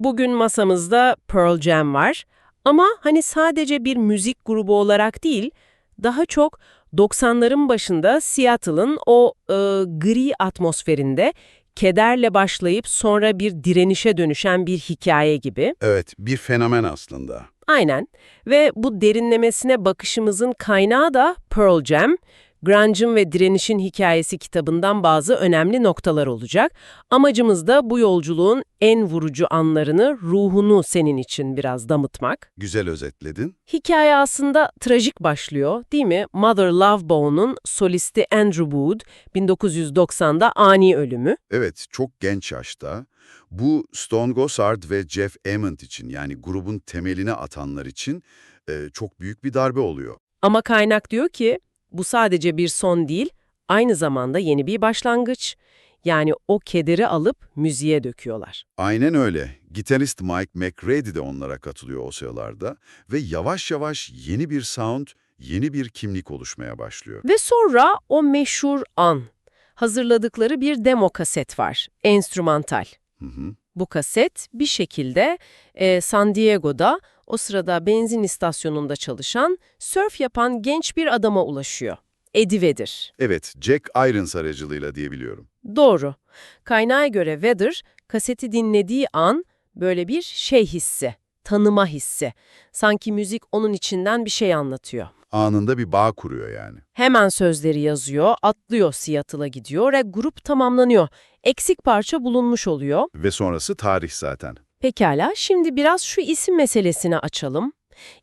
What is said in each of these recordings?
Bugün masamızda Pearl Jam var ama hani sadece bir müzik grubu olarak değil, daha çok 90'ların başında Seattle'ın o e, gri atmosferinde kederle başlayıp sonra bir direnişe dönüşen bir hikaye gibi. Evet, bir fenomen aslında. Aynen ve bu derinlemesine bakışımızın kaynağı da Pearl Jam, Grunge'ın ve Direniş'in Hikayesi kitabından bazı önemli noktalar olacak. Amacımız da bu yolculuğun en vurucu anlarını, ruhunu senin için biraz damıtmak. Güzel özetledin. Hikaye aslında trajik başlıyor, değil mi? Mother Love Bone'un solisti Andrew Wood, 1990'da ani ölümü. Evet, çok genç yaşta. Bu Stone Gossard ve Jeff Ament için yani grubun temelini atanlar için e, çok büyük bir darbe oluyor. Ama kaynak diyor ki bu sadece bir son değil, aynı zamanda yeni bir başlangıç. Yani o kederi alıp müziğe döküyorlar. Aynen öyle. Gitarist Mike McReady de onlara katılıyor o sıralarda ve yavaş yavaş yeni bir sound, yeni bir kimlik oluşmaya başlıyor. Ve sonra o meşhur an. Hazırladıkları bir demo kaset var, enstrümantal. Hı hı. Bu kaset bir şekilde e, San Diego'da o sırada benzin istasyonunda çalışan, sörf yapan genç bir adama ulaşıyor. Eddie Vedder. Evet, Jack Irons aracılığıyla diyebiliyorum. Doğru. Kaynağa göre Vedder, kaseti dinlediği an böyle bir şey hissi, tanıma hissi. Sanki müzik onun içinden bir şey anlatıyor. Anında bir bağ kuruyor yani. Hemen sözleri yazıyor, atlıyor Seattle'a gidiyor ve grup tamamlanıyor. Eksik parça bulunmuş oluyor. Ve sonrası tarih zaten. Pekala, şimdi biraz şu isim meselesini açalım.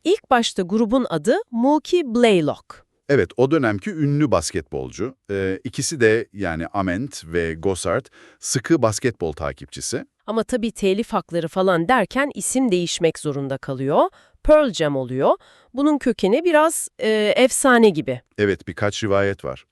İlk başta grubun adı Mookie Blaylock. Evet, o dönemki ünlü basketbolcu. Ee, ikisi de yani Ament ve Gossard sıkı basketbol takipçisi. Ama tabii telif hakları falan derken isim değişmek zorunda kalıyor. Pearl Jam oluyor. Bunun kökeni biraz e, efsane gibi. Evet, birkaç rivayet var.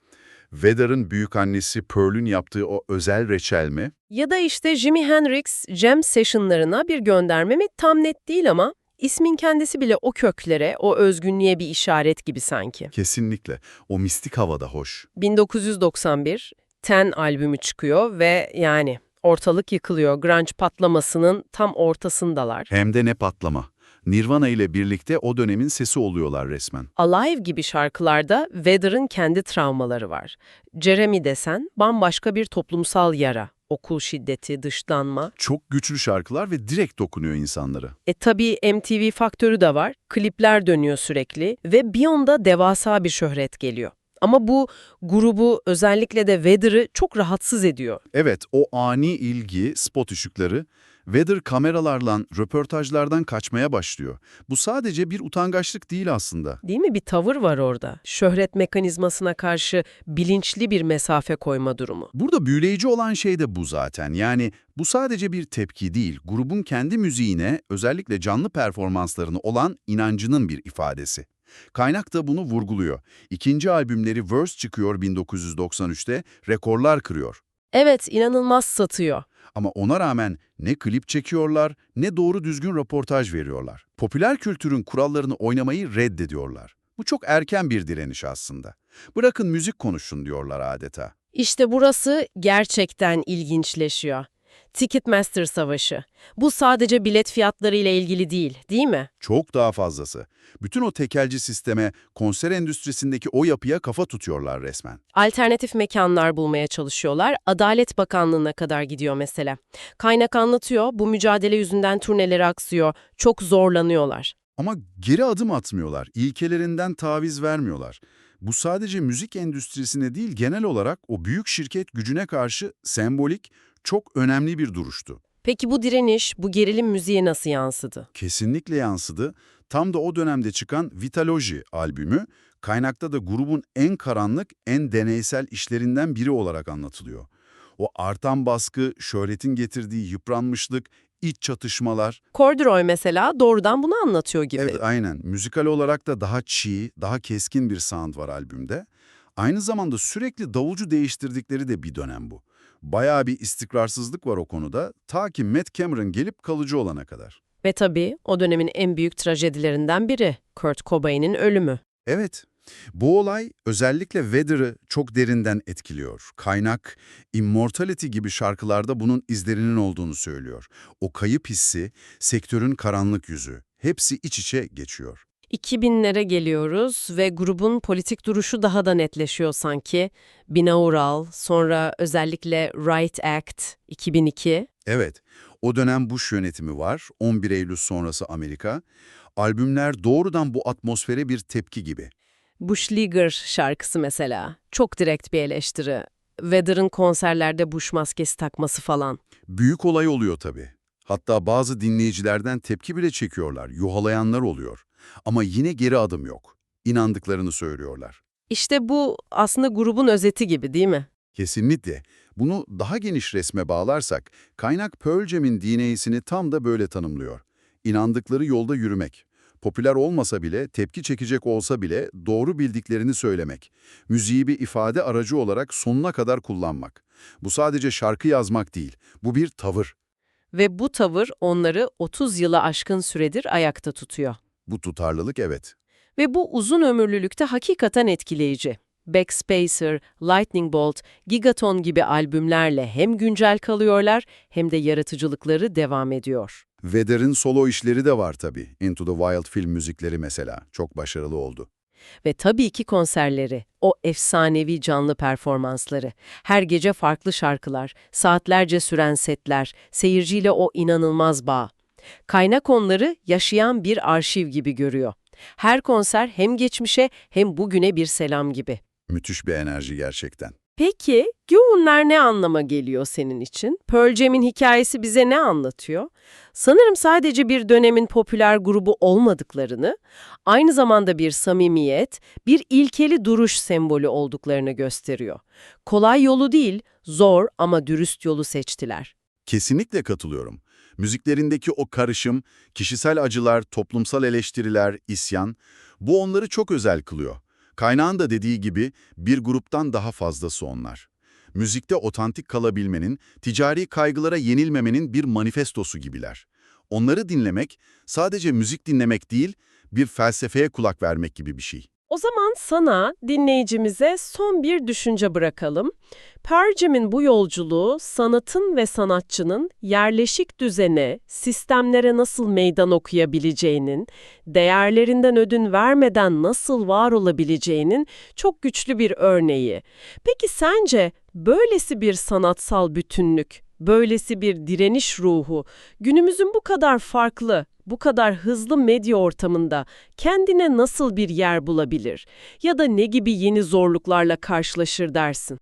Vedder'ın büyükannesi Pearl'ün yaptığı o özel reçel mi? Ya da işte Jimi Hendrix Jam Session'larına bir gönderme mi tam net değil ama ismin kendisi bile o köklere, o özgünlüğe bir işaret gibi sanki. Kesinlikle. O mistik havada hoş. 1991 Ten albümü çıkıyor ve yani ortalık yıkılıyor. Grunge patlamasının tam ortasındalar. Hem de ne patlama. Nirvana ile birlikte o dönemin sesi oluyorlar resmen. Alive gibi şarkılarda Vedder'ın kendi travmaları var. Jeremy desen bambaşka bir toplumsal yara. Okul şiddeti, dışlanma. Çok güçlü şarkılar ve direkt dokunuyor insanlara. E tabii MTV faktörü de var. Klipler dönüyor sürekli ve bir anda devasa bir şöhret geliyor. Ama bu grubu özellikle de Vedder'ı çok rahatsız ediyor. Evet, o ani ilgi, spot ışıkları, Vedder kameralarla, röportajlardan kaçmaya başlıyor. Bu sadece bir utangaçlık değil aslında. Değil mi? Bir tavır var orada. Şöhret mekanizmasına karşı bilinçli bir mesafe koyma durumu. Burada büyüleyici olan şey de bu zaten. Yani bu sadece bir tepki değil, grubun kendi müziğine, özellikle canlı performanslarına olan inancının bir ifadesi. Kaynak da bunu vurguluyor. İkinci albümleri Verse çıkıyor 1993'te, rekorlar kırıyor. Evet, inanılmaz satıyor. Ama ona rağmen ne klip çekiyorlar ne doğru düzgün röportaj veriyorlar. Popüler kültürün kurallarını oynamayı reddediyorlar. Bu çok erken bir direniş aslında. Bırakın müzik konuşsun diyorlar adeta. İşte burası gerçekten ilginçleşiyor. Ticketmaster Savaşı. Bu sadece bilet fiyatları ile ilgili değil, değil mi? Çok daha fazlası. Bütün o tekelci sisteme, konser endüstrisindeki o yapıya kafa tutuyorlar resmen. Alternatif mekanlar bulmaya çalışıyorlar. Adalet Bakanlığı'na kadar gidiyor mesela. Kaynak anlatıyor, bu mücadele yüzünden turneleri aksıyor, çok zorlanıyorlar. Ama geri adım atmıyorlar, ilkelerinden taviz vermiyorlar. Bu sadece müzik endüstrisine değil genel olarak o büyük şirket gücüne karşı sembolik, çok önemli bir duruştu. Peki bu direniş, bu gerilim müziğe nasıl yansıdı? Kesinlikle yansıdı. Tam da o dönemde çıkan Vitaloji albümü, kaynakta da grubun en karanlık, en deneysel işlerinden biri olarak anlatılıyor. O artan baskı, şöhretin getirdiği yıpranmışlık, iç çatışmalar. Corduroy mesela doğrudan bunu anlatıyor gibi. Evet, aynen. Müzikal olarak da daha çiğ, daha keskin bir sound var albümde. Aynı zamanda sürekli davulcu değiştirdikleri de bir dönem bu. Bayağı bir istikrarsızlık var o konuda, ta ki Matt Cameron gelip kalıcı olana kadar. Ve tabii o dönemin en büyük trajedilerinden biri, Kurt Cobain'in ölümü. Evet, Bu olay özellikle Weather'ı çok derinden etkiliyor. Kaynak, Immortality gibi şarkılarda bunun izlerinin olduğunu söylüyor. O kayıp hissi, sektörün karanlık yüzü, hepsi iç içe geçiyor. 2000'lere geliyoruz ve grubun politik duruşu daha da netleşiyor sanki. Binaural, sonra özellikle Right Act 2002. Evet, o dönem Bush yönetimi var, 11 Eylül sonrası Amerika. Albümler doğrudan bu atmosfere bir tepki gibi. Bush Leaguer şarkısı mesela. Çok direkt bir eleştiri. Weather'ın konserlerde Bush maskesi takması falan. Büyük olay oluyor tabii. Hatta bazı dinleyicilerden tepki bile çekiyorlar, yuhalayanlar oluyor. Ama yine geri adım yok. İnandıklarını söylüyorlar. İşte bu aslında grubun özeti gibi değil mi? Kesinlikle. Bunu daha geniş resme bağlarsak, kaynak Pearl Jam'in DNA'sini tam da böyle tanımlıyor. İnandıkları yolda yürümek. Popüler olmasa bile, tepki çekecek olsa bile doğru bildiklerini söylemek. Müziği bir ifade aracı olarak sonuna kadar kullanmak. Bu sadece şarkı yazmak değil, bu bir tavır. Ve bu tavır onları 30 yılı aşkın süredir ayakta tutuyor. Bu tutarlılık evet. Ve bu uzun ömürlülükte hakikaten etkileyici. Backspacer, Lightning Bolt, Gigaton gibi albümlerle hem güncel kalıyorlar hem de yaratıcılıkları devam ediyor. Vedder'in solo işleri de var tabii. Into the Wild film müzikleri mesela. Çok başarılı oldu. Ve tabii ki konserleri, o efsanevi canlı performansları. Her gece farklı şarkılar, saatlerce süren setler, seyirciyle o inanılmaz bağ. Kaynak onları yaşayan bir arşiv gibi görüyor. Her konser hem geçmişe hem bugüne bir selam gibi. Müthiş bir enerji gerçekten. Peki, Güğünler ne anlama geliyor senin için? Pearl Jam'in hikayesi bize ne anlatıyor? Sanırım sadece bir dönemin popüler grubu olmadıklarını, aynı zamanda bir samimiyet, bir ilkeli duruş sembolü olduklarını gösteriyor. Kolay yolu değil, zor ama dürüst yolu seçtiler. Kesinlikle katılıyorum. Müziklerindeki o karışım, kişisel acılar, toplumsal eleştiriler, isyan, bu onları çok özel kılıyor. Kaynağın da dediği gibi bir gruptan daha fazlası onlar. Müzikte otantik kalabilmenin, ticari kaygılara yenilmemenin bir manifestosu gibiler. Onları dinlemek sadece müzik dinlemek değil, bir felsefeye kulak vermek gibi bir şey. O zaman sana, dinleyicimize son bir düşünce bırakalım. Pearl Jam'in bu yolculuğu sanatın ve sanatçının yerleşik düzene, sistemlere nasıl meydan okuyabileceğinin, değerlerinden ödün vermeden nasıl var olabileceğinin çok güçlü bir örneği. Peki sence böylesi bir sanatsal bütünlük, böylesi bir direniş ruhu, günümüzün bu kadar farklı, bu kadar hızlı medya ortamında kendine nasıl bir yer bulabilir? Ya da ne gibi yeni zorluklarla karşılaşır dersin?